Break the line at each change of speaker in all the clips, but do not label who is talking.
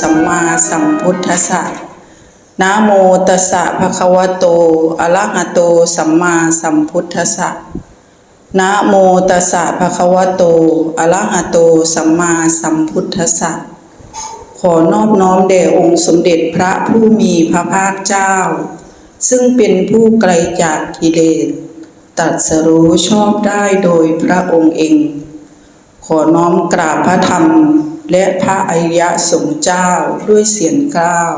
สัมมาสัมพุทธัสสะนะโมตัสสะภะคะวะโต อะระหะโต สัมมาสัมพุทธัสสะนะโมตัสสะภะคะวะโต อะระหะโต สัมมาสัมพุทธัสสะ ขอนอบน้อมแด่องค์สมเด็จพระผู้มีพระภาคเจ้า ซึ่งเป็นผู้ไกลจากกิเลสตรัสรู้ชอบได้โดยพระองค์เอง ขอน้อมกราบพระธรรม และพระอริยสงฆ์เจ้าด้วยเสียงกล้าว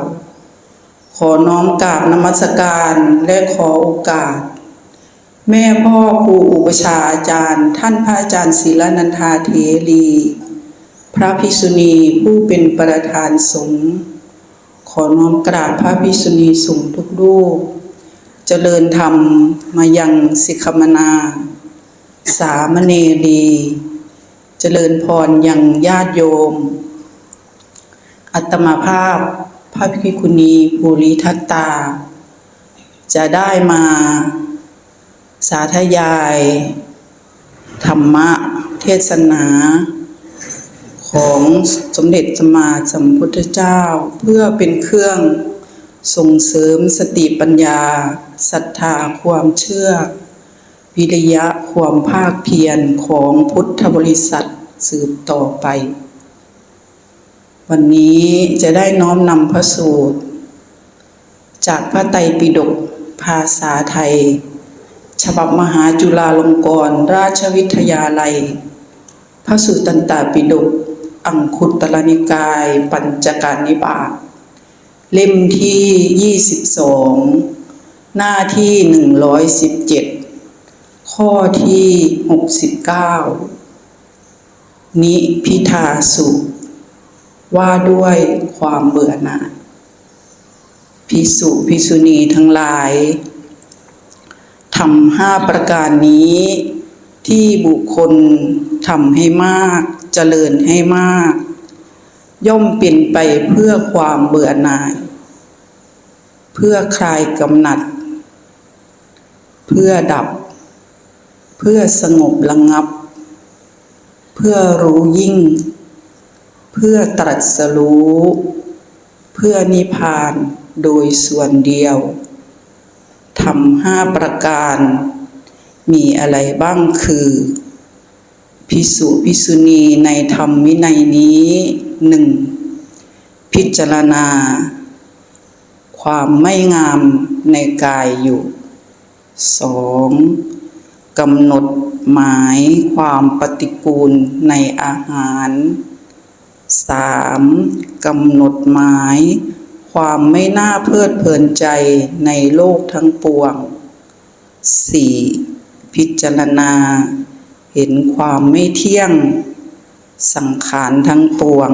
ขอน้อมกราบนมัสการและขอโอกาส แม่พ่อครูอุปชาอาจารย์ ท่านพระอาจารย์ศิลนันทาเทรีพระภิกษุณีผู้เป็นประธานสงฆ์ขอน้อมกราบพระภิกษุณีสงฆ์ทุกรูปเจริญธรรมมายังสิกขมนา สามเณรี จริญพรยังญาติโยม อัตมาภาพพระภิกขุณีภูริทัตตา จะได้มาสาธยาย ธรรมะเทศนา ของสมเด็จสมมาสัมพุทธเจ้า เพื่อเป็นเครื่องส่งเสริมสติปัญญาศรัทธาความเชื่อ วิริยะความภาคเพียรของพุทธบริษัทสืบต่อไป วันนี้จะได้น้อมนำพระสูตร จากพระไตรปิฎกภาษาไทย ฉบับมหาจุฬาลงกรณราชวิทยาลัย พระสุตรตันตปิฎกอังคุตรนิกาย ปัญจการนิบาตเล่มที่ 22 หน้าที่ 117 ข้อที่ 69 นิพิทาสุ ว่าด้วยความเบื่อหน่ายพิสุพิสุณีทั้งหลายทำห้าประการนี้ ที่บุคคลทำให้มากเจริญให้มาก ย่อมเป็นไปเพื่อความเบื่อหน่าย เพื่อคลายกำหนัด เพื่อดับ พื่อสงบระงับ เพื่อรู้ยิ่ง เพื่อตรัสรู้ เพื่อนิพพานโดยส่วนเดียวทำห้าประการ มีอะไรบ้างคือพิสุพิสุณีในธรรมวินัยนี้หนึ่งพิจารณา ความไม่งามในกายอยู่สอง กำหนดหมายความปฏิกูลในอาหารสามกำหนดหมายความไม่น่าเพลิดเพลินใจในโลกทั้งปวงสี่พิจารณา เห็นความไม่เที่ยง สังขารทั้งปวง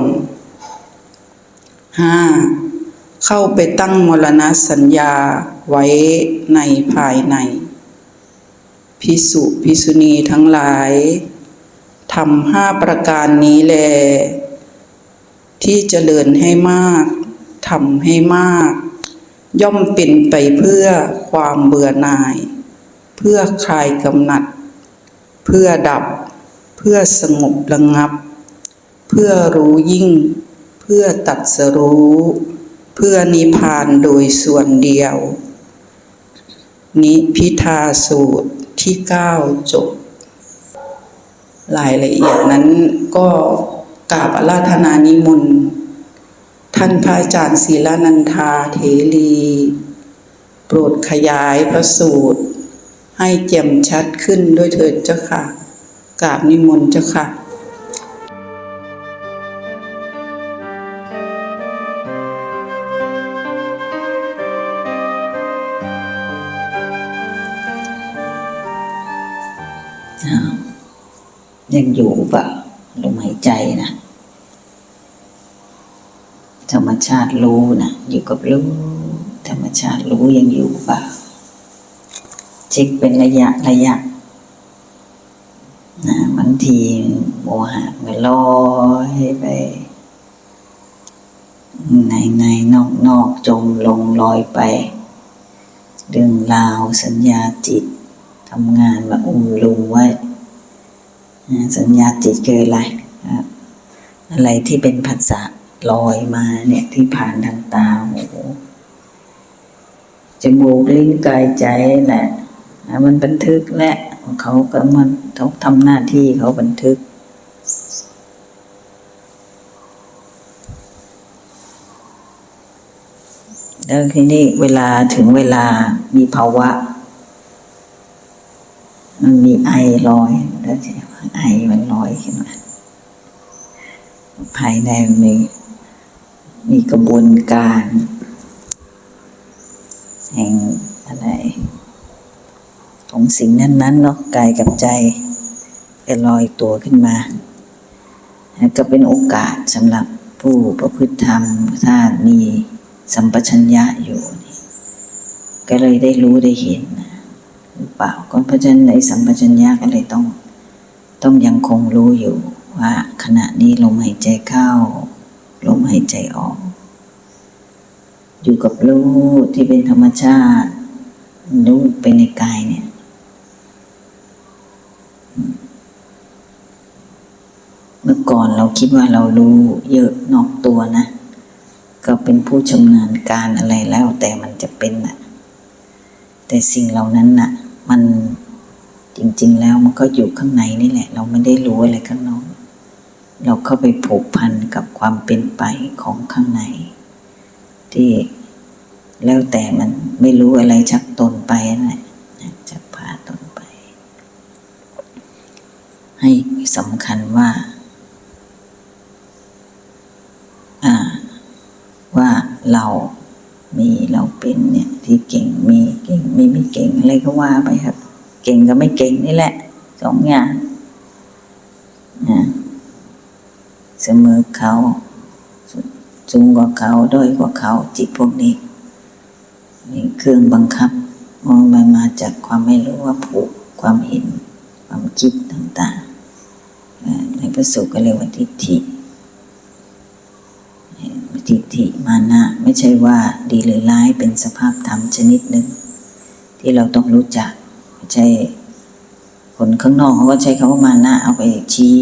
ห้าเข้าไปตั้งมรณสัญญาไว้ในภายใน พิสุพิสุณีทั้งหลายทำห้าประการนี้แล ที่เจริญให้มากทำให้มาก ย่อมเป็นไปเพื่อความเบื่อหน่าย เพื่อคลายกำหนัด เพื่อดับ เพื่อสงบระงับ เพื่อรู้ยิ่ง เพื่อตัดสรู้ เพื่อนิพพานโดยส่วนเดียว นิพิทาสูตร ที่เก้าจบ รายละเอียดนั้นก็กราบอาราธนานิมนต์ท่านพระอาจารย์ศีลานันทาเถรีโปรดขยายพระสูตร ให้แจ่มชัดขึ้นด้วยเถิดเจ้าค่ะกราบนิมนต์เจ้าค่ะ
ยังอยู่เปล่าลมหายใจนะธรรมชาติรู้นะอยู่กับรู้ธรรมชาติรู้ยังอยู่เปล่าเช็คเป็นระยะระยะนะบางทีโมหะมันลอยไป ในในนอกนอกจมลงลอยไปเรื่องราวสัญญาจิตทำงานมาอุ้มลุงไว้ สัญญาจิตคืออะไรอะไรที่เป็นผัสสะลอยมาเนี่ยที่ผ่านทางตาหูจมูกลิ้นกายใจแหละอะมันบันทึกและเขาก็มันเขาทำหน้าที่เขาบันทึก แล้วทีนี้เวลาถึงเวลามีภาวะ มันมีไอลอย แล้วใช่ไหมไอมันลอยขึ้นมาภายในมีมีกระบวนการแห่งอะไร ของสิ่งนั้นๆเนาะกายกับใจก็ลอยตัวขึ้นมา ก็เป็นโอกาสสำหรับผู้ประพฤติธรรมถ้ามีสัมปชัญญะอยู่นี่ก็เลยได้รู้ได้เห็นหรือเปล่าก็เพราะฉะนั้นในสัมปชัญญะก็เลยต้อง ต้องยังคงรู้อยู่ว่าขณะนี้ลมหายใจเข้า ลมหายใจออก อยู่กับรู้ที่เป็นธรรมชาติรู้ไปในกายเนี่ยเมื่อก่อนเราคิดว่าเรารู้เยอะนอกตัวนะ ก็เป็นผู้ชำนาญการอะไรแล้วแต่มันจะเป็นนะแต่สิ่งเหล่านั้นน่ะ มัน จริง ๆ แล้วมันก็อยู่ข้างในนี่แหละ เราไม่ได้รู้อะไรข้างนอกเราเข้าไปผูกพันกับความเป็นไปของข้างใน ที่แล้วแต่มันไม่รู้อะไรชักตนไปนั่นแหละชักพาตนไป ให้สำคัญว่าว่าเรามีเราเป็นเนี่ยที่เก่งมีเก่งไม่ไม่เก่งอะไรก็ว่าไปครับ เก่งกับไม่เก่งนี่แหละสองอย่างนะเสมอเขาสูงกว่าเขาด้อยกว่าเขาจิตพวกนี้นี่เครื่องบังคับมันมาจากความไม่รู้ว่าผูกความเห็น ความคิดต่างๆในพระสูตรก็เรียกว่าทิฏฐิทิฏฐิมานะไม่ใช่ว่าดีหรือร้ายเป็นสภาพธรรมชนิดหนึ่งที่เราต้องรู้จัก ใช่คนข้างนอกเขาก็ใช้คำว่ามานะเอาไปชี้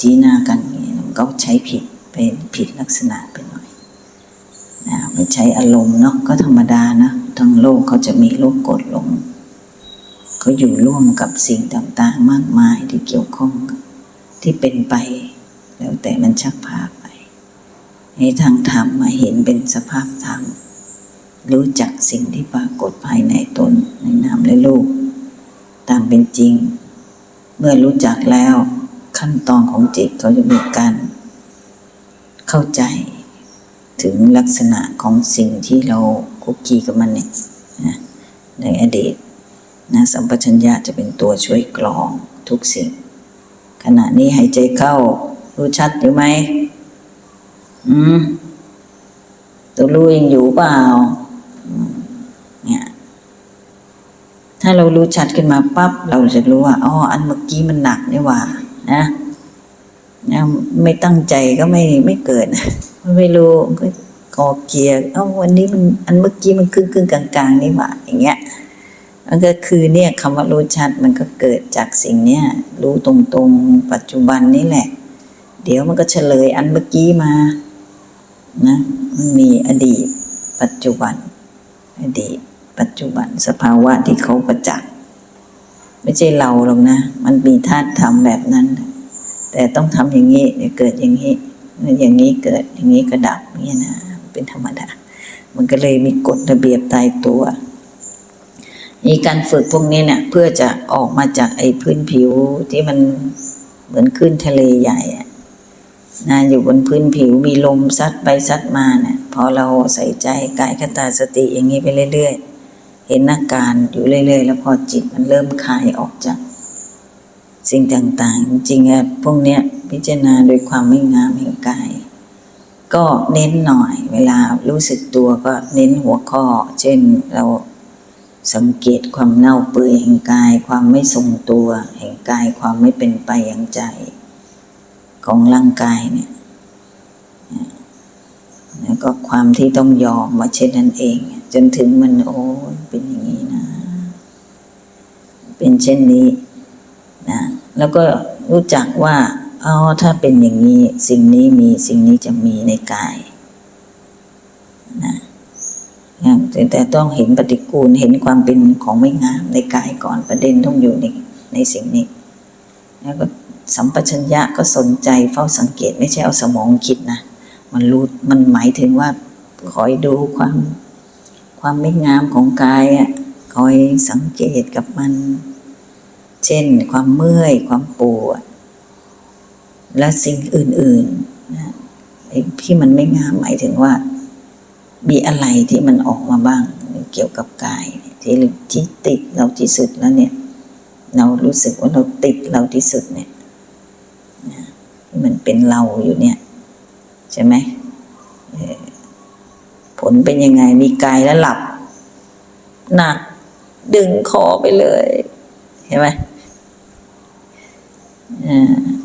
ชี้หน้ากันอย่างนี้มันก็ใช้ผิดเป็นผิดลักษณะไปหน่อยนะไม่ใช้อารมณ์เนาะก็ธรรมดานะทั้งโลกเขาจะมีโลกกดลงเขาอยู่ร่วมกับสิ่งต่างๆ มากมายที่เกี่ยวข้องที่เป็นไป แล้วแต่มันชักพาไปให้ทางธรรมมาเห็นเป็นสภาพธรรมรู้จักสิ่งที่ปรากฏภายในตนในนามและรูป ตามเป็นจริง เมื่อรู้จักแล้วขั้นตอนของจิตเขาจะมีการเข้าใจถึงลักษณะของสิ่งที่เราคุกคีกับมันเนี่ยนะในอดีตนะสัมปชัญญะจะเป็นตัวช่วยกรองทุกสิ่ง ขณะนี้หายใจเข้า รู้ชัดอยู่ไหมอืมตัวรู้ยังอยู่เปล่า ถ้าเรารู้ชัดขึ้นมาปั๊บเราจะรู้ว่าอ๋ออันเมื่อกี้มันหนักนี่ว่า นะนะไม่ตั้งใจก็ไม่ไม่เกิดไม่รู้ก็กอเกียร์เอ้าวันนี้มันอันเมื่อกี้มันครึ่งครึ่งๆกลางๆนี่หว่าอย่างเงี้ยมันก็คือเนี่ยคำว่ารู้ชัดมันก็เกิดจากสิ่งเนี้ยรู้ตรงๆปัจจุบันนี่แหละ เดี๋ยวมันก็เฉลยอันเมื่อกี้มา นะ มันมีอดีต ปัจจุบัน อดีต ปัจจุบันสภาวะที่เขาประจักษ์ไม่ใช่เราหรอกนะ มันมีธาตุธรรมแบบนั้น แต่ต้องทำอย่างนี้เดี๋ยวเกิดอย่างนี้อย่างนี้เกิดอย่างนี้ก็ดับเนี่ยนะเป็นธรรมดา มันก็เลยมีกฎระเบียบตายตัวมีการฝึกพวกนี้เนี่ยเพื่อจะออกมาจากไอ้พื้นผิวที่มันเหมือนขึ้นทะเลใหญ่นะอยู่บนพื้นผิวมีลมซัดไปซัดมาเนี่ยพอเราใส่ใจกายคตาสติอย่างนี้ไปเรื่อยๆ เห็นอาการอยู่เรื่อย ๆ แล้วพอจิตมันเริ่มคลายออกจาก สิ่งต่างๆ จริงๆอะพวกเนี้ยพิจารณาโดยความไม่งามแห่งกาย ก็เน้นหน่อยเวลารู้สึกตัวก็เน้นหัวข้อ เช่นเราสังเกตความเน่าเปื่อยแห่งกาย ความไม่ทรงตัว แห่งกายความไม่เป็นไปอย่างใจ ของร่างกายเนี่ย ก็ความที่ต้องยอมว่าเช่นนั้นเอง จนถึงมันโอ้เป็นอย่างนี้นะ เป็นเช่นนี้นะแล้วก็รู้จักว่าอ๋อถ้าเป็นอย่างนี้สิ่งนี้มีสิ่งนี้จะมีในกายนะแตแต่ต้องเห็นปฏิกูลเห็นความเป็นของไม่งามในกายก่อนประเด็นต้องอยู่ในในสิ่งนี้ แล้วก็สัมปชัญญะก็สนใจเฝ้าสังเกตไม่ใช่เอาสมองคิดนะ มันรู้มันหมายถึงว่าคอยดูความความไม่งามของกายอะคอยสังเกตกับมัน เช่น ความเมื่อยความปวด และสิ่งอื่นๆนะที่มันไม่งามหมายถึงว่า มีอะไรที่มันออกมาบ้างเกี่ยวกับกายที่ที่ติดเราที่สุดแล้วเนี่ย เรารู้สึกว่าเราติดเราที่สุดเนี่ยนะมันเป็นเราอยู่เนี่ย ใช่ไหมผลเป็นยังไง มีกายแล้วหลับ หนักดึงคอไปเลยเห็นไหม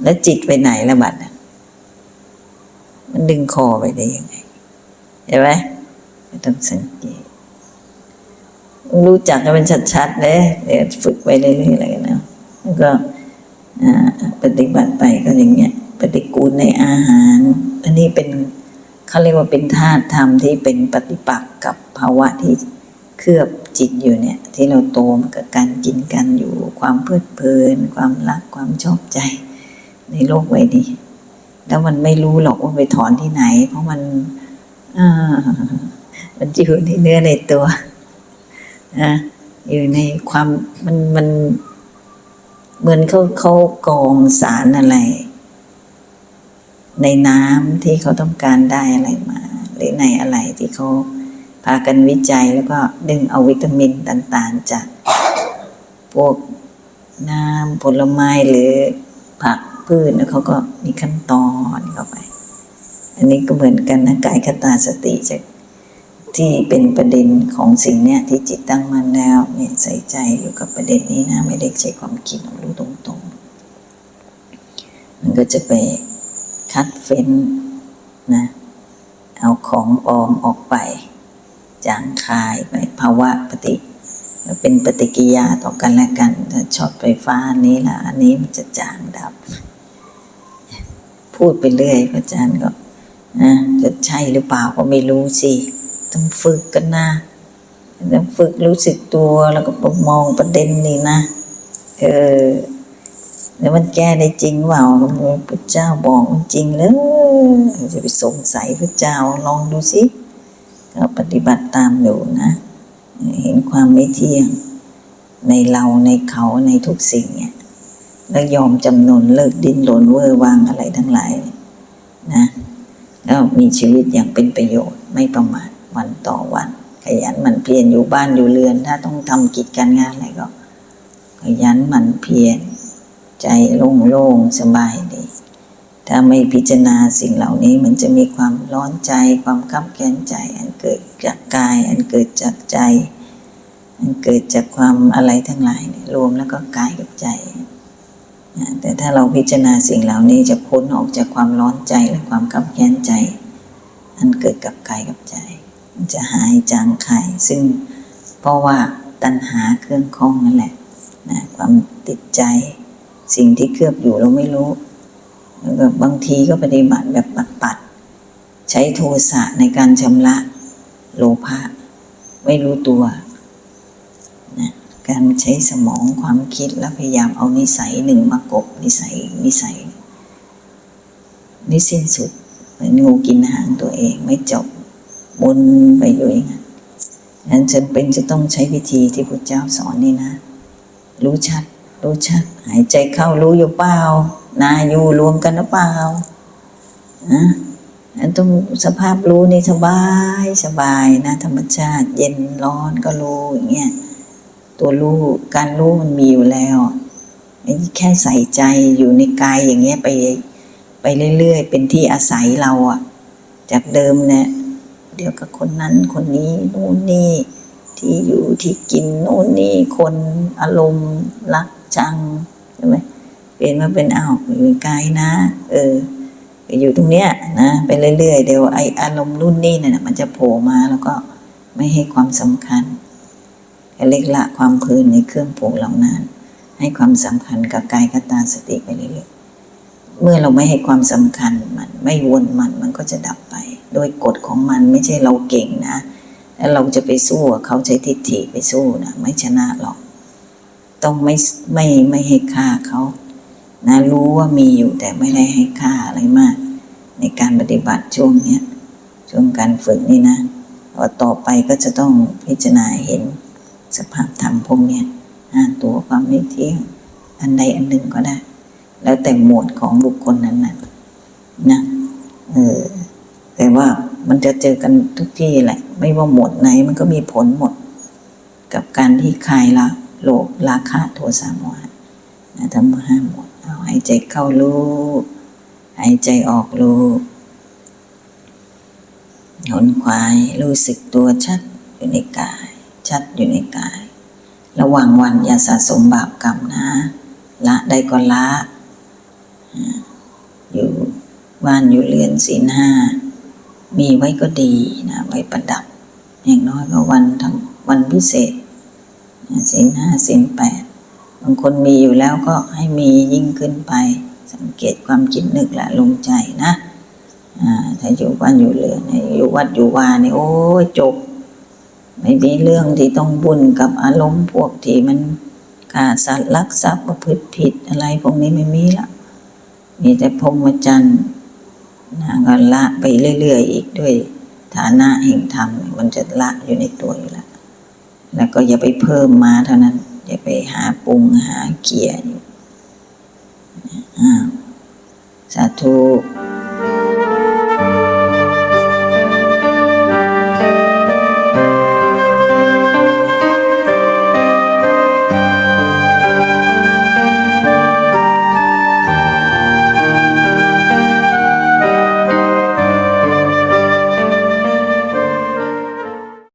แล้วจิตไปไหนละบัดมันดึงคอไปได้ยังไงเห็นไหมไม่ต้องสังเกตรู้จักกันเป็นชัดๆเลยเดี๋ยวฝึกไปเรื่อยๆอะไรกันนะแล้วก็ปฏิบัติไปก็อย่างเงี้ย ฏิกูลในอาหาร อันนี้เป็นเขาเรียกว่าเป็นธาตุธรรมที่เป็นปฏิปักษ์กับภาวะที่เคลือบจิตอยู่เนี่ย ที่เราโตมากับการกินกันอยู่ความเพลิดเพลิน ความรักความชอบใจในโลกใบนี้แล้วมันไม่รู้หรอกว่าไปถอนที่ไหน เพราะมันมันอยู่ในเนื้อในตัวนะอยู่ในความมันมันเหมือนเขาเขากองสารอะไร ในน้ำที่เขาต้องการได้อะไรมา หรือในอะไรที่เขาพากันวิจัยแล้วก็ดึงเอาวิตามินต่างๆ จากพวกน้ำผลไม้หรือผักพืชแล้วเขาก็มีขั้นตอนเข้าไป อันนี้ก็เหมือนกันนะกายคตาสติจะที่เป็นประเด็นของสิ่งเนี้ยที่จิตตั้งมั่นแล้วเนี่ยใส่ใจอยู่กับประเด็นนี้นะไม่ได้ใช้ความคิดรู้ตรงๆ มันก็จะไป คัดเฟ้นนะเอาของปลอมออกไป จางคายไปภาวะปฏิเป็นปฏิกิยาต่อกันและกันถ้าช็อตไฟฟ้านี้ละอันนี้มันจะจางดับ พูดไปเรื่อยพระอาจารย์ก็นะจะใช่หรือเปล่าก็ไม่รู้สิ ต้องฝึกกันนะต้องฝึกรู้สึกตัวแล้วก็มองประเด็นนี่นะ เออ แล้วมันแก้ได้จริงเปล่าพระเจ้าบอกมันจริงแล้วจะไปสงสัยพระเจ้าลองดูสิก็ปฏิบัติตามอยู่นะ เห็นความไม่เที่ยง ในเราในเขาในทุกสิ่งเนี่ยแล้วยอมจำนนเลิกดิ้นรนเวอร์วางอะไรทั้งหลายนะแล้วมีชีวิตอย่างเป็นประโยชน์ไม่ประมาทวันต่อวัน ขยันหมั่นเพียรอยู่บ้านอยู่เรือน ถ้าต้องทำกิจการงานอะไรก็ ขยันหมั่นเพียร ใจโล่งๆสบายดี ถ้าไม่พิจารณาสิ่งเหล่านี้มันจะมีความร้อนใจ ความคับแค้นใจ อันเกิดจากกาย อันเกิดจากใจ อันเกิดจากความอะไรทั้งหลายรวมแล้วก็กายกับใจ แต่ถ้าเราพิจารณาสิ่งเหล่านี้จะพ้นออกจากความร้อนใจและความคับแค้นใจ อันเกิดกับกายกับใจมันจะหายจางคายซึ่งเพราะว่าตัณหาเครื่องคล้องนั่นแหละนะความติดใจ สิ่งที่เคลือบอยู่เราไม่รู้ แล้วก็บางทีก็ปฏิบัติแบบปัดๆ ใช้โทสะในการชำระโลภะไม่รู้ตัวนะการใช้สมองความคิดแล้วพยายามเอานิสัยหนึ่งมากบนิสัยนิสัยไม่สิ้นสุดเหมือนงูกินหางตัวเองไม่จบบนไปอยู่อย่างนั้นนั้นจำเป็นจะต้องใช้วิธีที่พระเจ้าสอนนี่นะ รู้ชัด รู้ชัดหายใจเข้ารู้อยู่เปล่านาอยู่รวมกันหรือเปล่านะอันต้องสภาพรู้นี่สบายสบายนะธรรมชาติ เย็นร้อนก็รู้อย่างเงี้ยตัวรู้การรู้มันมีอยู่แล้วแค่ใส่ใจอยู่ในกายอย่างเงี้ยไปไปเรื่อยๆ เป็นที่อาศัยเราอะจากเดิมเนี่ยเดี๋ยวกับคนนั้นคนนี้นู่นนี่ที่อยู่ที่กินโน่นนี่คนอารมณ์รัก จังใช่ไหมเปลี่ยนมาเป็นอ้าวอยู่ในกายนะ เอออยู่ตรงเนี้ยนะไปเรื่อยๆเดี๋ยวไออารมณ์รุ่นนี่เนี่ยมันจะโผล่มาแล้วก็ไม่ให้ความสำคัญเล็กละความเพลินในเครื่องปลูกเหล่านั้น ให้ความสำคัญกับกายกับตาสติไปเรื่อยๆเมื่อเราไม่ให้ความสำคัญมันไม่วนมันมันก็จะดับไป โดยกฎของมันไม่ใช่เราเก่งนะแล้วเราจะไปสู้เขาใช้ทิฏฐิไปสู้นะไม่ชนะหรอก ต้องไม่ไม่ไม่ให้ค่าเขานะรู้ว่ามีอยู่แต่ไม่ได้ให้ค่าอะไรมาก ในการปฏิบัติช่วงเนี้ยช่วงการฝึกนี่นะพอต่อไปก็จะต้องพิจารณาเห็นสภาพธรรมพวกเนี้ยตัวความไม่เที่ยงอันใดอันหนึ่งก็ได้ แล้วแต่หมวดของบุคคลนั้นนะนะเออแต่ว่ามันจะเจอกันทุกที่แหละ ไม่ว่าหมวดไหนมันก็มีผลหมด กับการที่คลายละ โลภราคะโทสะโมหะนะทั้งห้าหมวดเอาหายใจเข้ารู้หายใจออกรู้หนควายรู้สึกตัวชัดอยู่ในกาย ชัดอยู่ในกาย ระหว่างวันอย่าสะสมบาปกรรมนะ ละได้ก็ละอ่าอยู่บ้านอยู่เรือนศีลห้า มีไว้ก็ดีนะ ไว้ประดับ อย่างน้อยก็วันทั้งวันพิเศษ ศีลห้าศีลแปดบางคนมีอยู่แล้วก็ให้มียิ่งขึ้นไป สังเกตความคิดนึกและลงใจนะถ้าอยู่บ้านอยู่เรือนอยู่วัดอยู่วานี่โอ้ยจบ ไม่มีเรื่องที่ต้องบุญกับอารมณ์พวกที่มันฆ่าสัตว์ลักทรัพย์ประพฤติผิดอะไรพวกนี้ไม่มีละมีแต่พรหมจรรย์นะก็ละไปเรื่อยๆอีกด้วยฐานะแห่งธรรมมันจะละอยู่ในตัวอยู่แล้ว แล้วก็อย่าไปเพิ่มมาเท่านั้น อย่าไปหาปรุงหาเกียร์อยู่อ้าวสาธุ